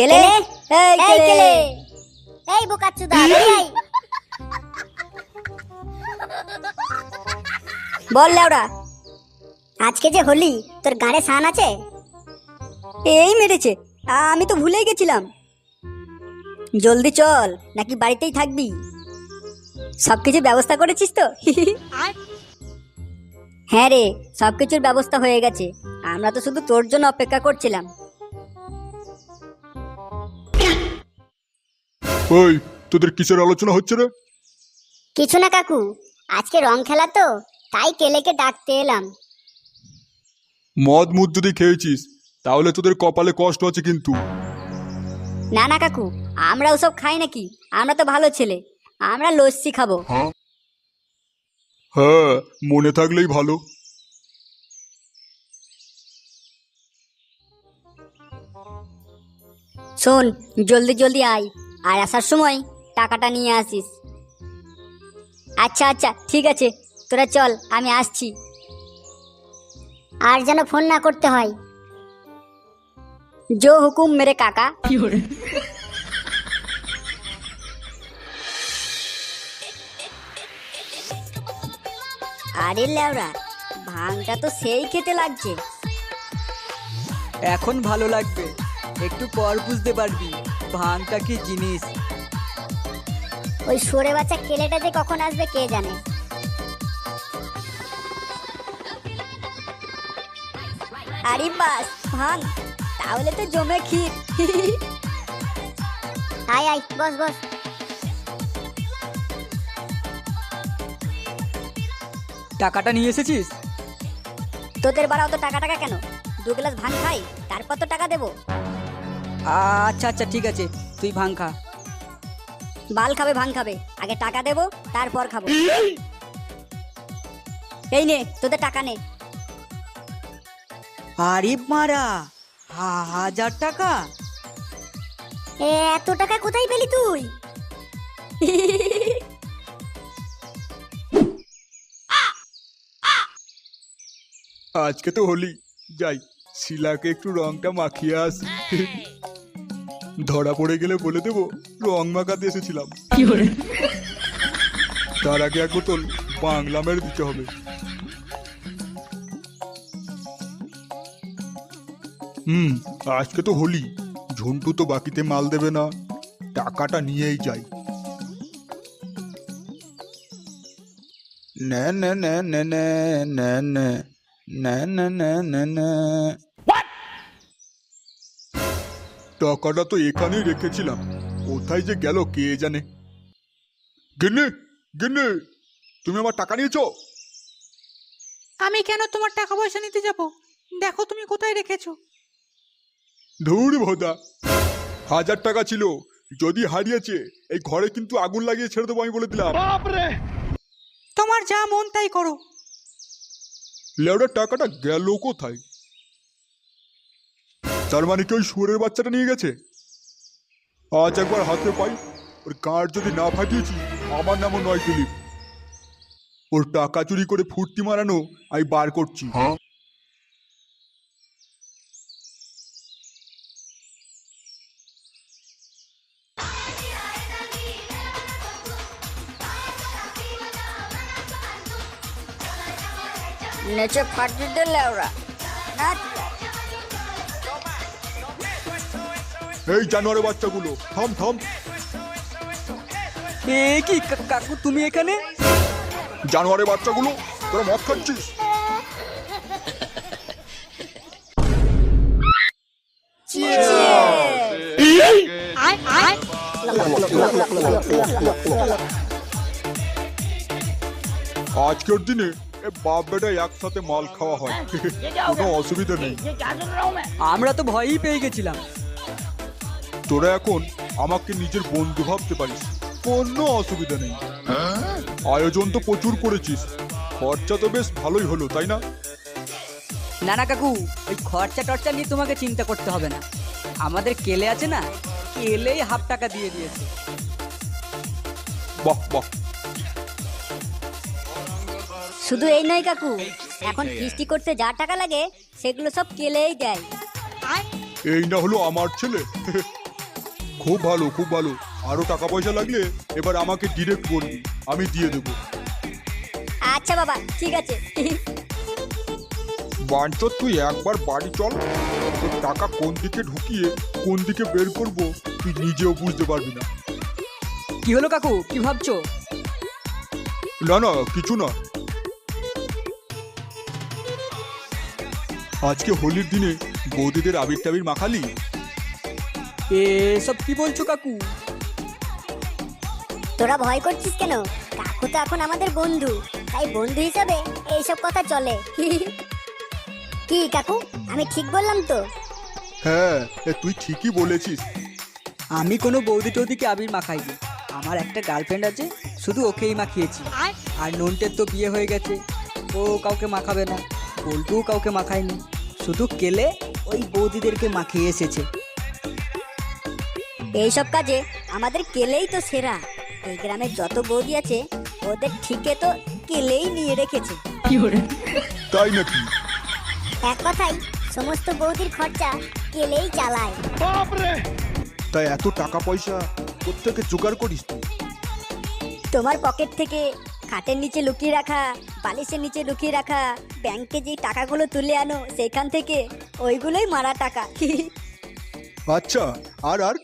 কেলে? এই এই কেলে। এই বেরিয়ে আয়। বল লেওড়া আজকে যে হোলি তোর গাড়ে সান আছে? এই মেরেছে। আমি তো ভুলেই গেছিলাম। জলদি চল নাকি বাড়িতেই থাকবি? সব কিছু ব্যবস্থা করেছিস তো? হ্যাঁ রে সব কিছুর ব্যবস্থা হয়ে গেছে। আমরা তো শুধু তোর জন্য অপেক্ষা করছিলাম। ওই তোদের কিসের আলোচনা হচ্ছে রে? কিছু না কাকু আজকে রং খেলা তো তাই কেলেকে ডাকতে এলাম। মদ মুদ যদি খেয়েছিস তাহলে তোদের কপালে কষ্ট আছে কিন্তু। না না কাকু আমরা ওসব খাই নাকি আমরা তো ভালো ছেলে আমরা লস্যি খাব। হ্যাঁ? মনে থাকলেই ভালো। শোন জলদি জলদি আয়। আর আসার সময় টাকাটা নিয়ে আসিস। আচ্ছা আচ্ছা ঠিক আছে তোরা চল আমি আসছি। আর যেন ফোন না করতে হয়। জো হুকুম মেরে কাকা। আরে লেওরা ভাংটা তো সেই খেতে লাগছে। এখন ভালো লাগবে। একটু পর বুঝতে পারবি। ভাঙটা কি জিনিস। ওই সরে বাচ্চা কেলেটা যে কখন আসবে কে জানে? আরে বাস ভাং তাহলে তো জমে ক্ষীর। আয় আয় বস বস। টাকাটা নিয়ে এসেছিস? তোদের বাড়া অত টাকা টাকা কেন? দু গ্লাস ভাং খাই তারপর তো টাকা দেবো। আচ্ছা আচ্ছা ঠিক আছে। তুই ভাঙ খা। বাল খাবে ভাং খাবে। আগে টাকা দেবো তারপর খাব। এই নে তোদের টাকা নে। আরে মারা হা- হাজার টাকা? এ, এত টাকা কোথায় পেলি তুই? আজকে তো হোলি। যাই শিলাকে একটু রংটা মাখিয়ে আস। ধরা পড়ে গেলে বলে দেবো রং মাখাতে এসেছিলাম তার আগে এক বোতল বাংলা মেরে দিতে হবে হুম আজকে তো হোলি ঝন্টু তো বাকিতে মাল দেবে না টাকাটা নিয়েই যাই না না না না না না না না না না না না টাকাটা তো এখানেই রেখেছিলাম। কোথায় যে গেল কে জানে? গিন্নি গিন্নি তুমি আমার টাকা নিয়েছো? আমি কেন তোমার টাকা পয়সা নিতে যাব? দেখো তুমি কোথায় রেখেছো। ধৌড় ভোদা হাজার টাকা ছিল যদি হারিয়েছে এই ঘরে কিন্তু আগুন লাগিয়ে ছেড়ে দেবো আমি বলে দিলাম। তোমার যা মন তাই করো। লেউডার টাকাটা গেল কোথায়? তার মানে কি ওই শুয়োরের বাচ্চাটা নিয়ে গেছে। আজ একবার হাতে পাই ওর কার্ড যদি না ফাটিয়েছি আমার নামও নয় দিলীপ। ওর টাকা চুরি করে ফুর্তি মারানো আমি বার করছি। নেচে ফাটিয়ে দিলে ওরা। এই জানোয়ারের বাচ্চাগুলো থাম থম। এ কি কা- কাকু তুমি এখানে? জানোয়ারের বাচ্চাগুলো তোরা মদ খাচ্ছিস? আজকের দিনে এ বাপ বেটা একসাথে মাল খাওয়া হয়। কোনো অসুবিধা নেই। আমরা তো ভয়ই পেয়ে গেছিলাম। তোরা এখন আমাকে নিজের বন্ধু ভাবতে পারিস। কোনো অসুবিধা নেই। আয়োজন তো প্রচুর করেছিস। খরচা তো বেশ ভালোই হলো তাই না? না না কাকু ওই খরচা টরচা নিয়ে তোমাকে চিন্তা করতে হবে না। আমাদের কেলে আছে না কেলেই হাফ টাকা দিয়ে দিয়েছে। বাহ বাহ। শুধু এই নয় কাকু এখন ফিস্টি করতে যা টাকা লাগে সেগুলো সব কেলেই দেয়। এই না হলো আমার ছেলে। খুব ভালো খুব ভালো। আরও টাকা পয়সা লাগলে এবার আমাকে ডিরেক্ট বলবি আমি দিয়ে দেবো। আচ্ছা বাবা ঠিক আছে। বাঞ্চর তুই একবার বাড়ি চল। তোর টাকা কোন দিকে ঢুকিয়ে কোন দিকে বের করব তুই নিজেও বুঝতে পারবি না। কি হলো কাকু? কি ভাবছ? না না কিছু না। আজকে হোলির দিনে বৌদিদের আবির টাবির মাখালি? এসব কি বলছো কাকু? তোরা ভয় করছিস কেন? কাকু তো এখন আমাদের বন্ধু তাই বন্ধু হিসাবে এইসব কথা চলে। কি কাকু? আমি ঠিক বললাম তো? হ্যাঁ এ তুই ঠিকই বলেছিস। আমি কোনো বৌদি টৌদিকে আবির মাখাইনি। আমার একটা গার্লফ্রেন্ড আছে শুধু ওকেই মাখিয়েছি। আর নন্টের তো বিয়ে হয়ে গেছে। ও কাউকে মাখাবে না পল্টুও কাউকে মাখায়নি। শুধু কেলে ওই বৌদিদেরকে মাখিয়ে এসেছে। এইসব কাজে আমাদের কেলেই তো সেরা। এই গ্রামের যত বৌদি আছে ওদের ঠিকে তো কেলেই নিয়ে রেখেছে। তাই নাকি? এক কথাই সমস্ত বৌদির খরচা কেলেই চালায়। তাই এত টাকা পয়সা কোত্থেকে জোগাড় করিস তুই। তোমার পকেট থেকে খাটের নিচে লুকিয়ে রাখা বালিশের নিচে লুকিয়ে রাখা ব্যাংকে যে টাকাগুলো তুলে আনো সেখান থেকে ওইগুলোই মারা টাকা। আচ্ছা আর আর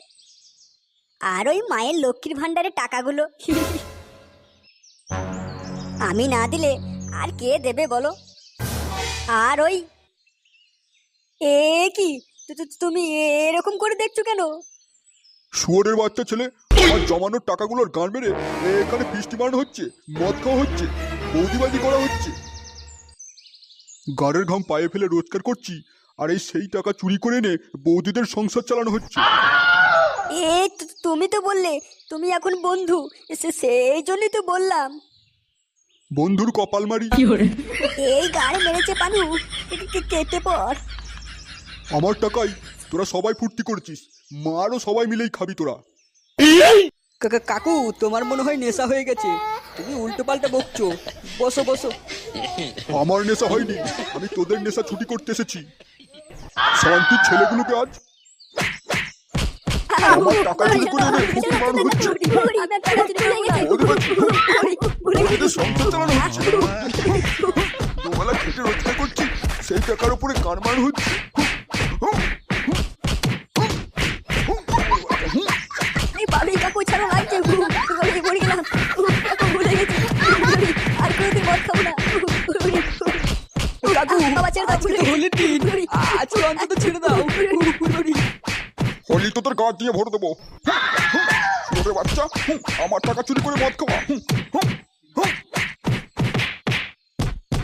আর ওই মায়ের লক্ষ্মীর ভাণ্ডারের টাকাগুলো। আমি না দিলে আর কে দেবে বলো? আর ওই এ কি? তুমি এরকম করে দেখছ কেন? শুয়োরের বাচ্চা ছেলে, আমার জমানোর টাকাগুলোর গান মেরে এখানে বৃষ্টি মারানো হচ্ছে, মদ খাওয়া হচ্ছে, বৌদিবাজি করা হচ্ছে। গাড়ের ঘাম পায়ে ফেলে রোজগার করছি, আর এই সেই টাকা চুরি করে এনে বৌদিদের সংসার চালানো হচ্ছে। এ তুমি তো বললে তুমি এখন বন্ধু সে- সেই জন্যই তো বললাম। বন্ধুর কপাল মারি। এই গাড়ি মেরেছে পানু কে- কে- কেটে পড় আমার টাকাই তোরা সবাই ফুর্তি করছিস মারও সবাই মিলেই খাবি তোরা। কাকা কাকু তোমার মনে হয় নেশা হয়ে গেছে। তুমি উল্টো পাল্টা বকছো। বসো বসো। আমার নেশা হয়নি আমি তোদের নেশা ছুটি করতে এসেছি। শান্তির ছেলেগুলোকে আজ আমার টাকা চুরি করে হচ্ছে সংসার চালানো হচ্ছে দুবেলা খেটে রোজগার করছি সেই টাকার উপরে হচ্ছে আজকে তো দিন আজকে অন্তত ছেড়ে দাও হোলি তো তোর গাছ দিয়ে ভরে দেবো বাচ্চা আমার টাকা চুরি করে মদ খাওয়া।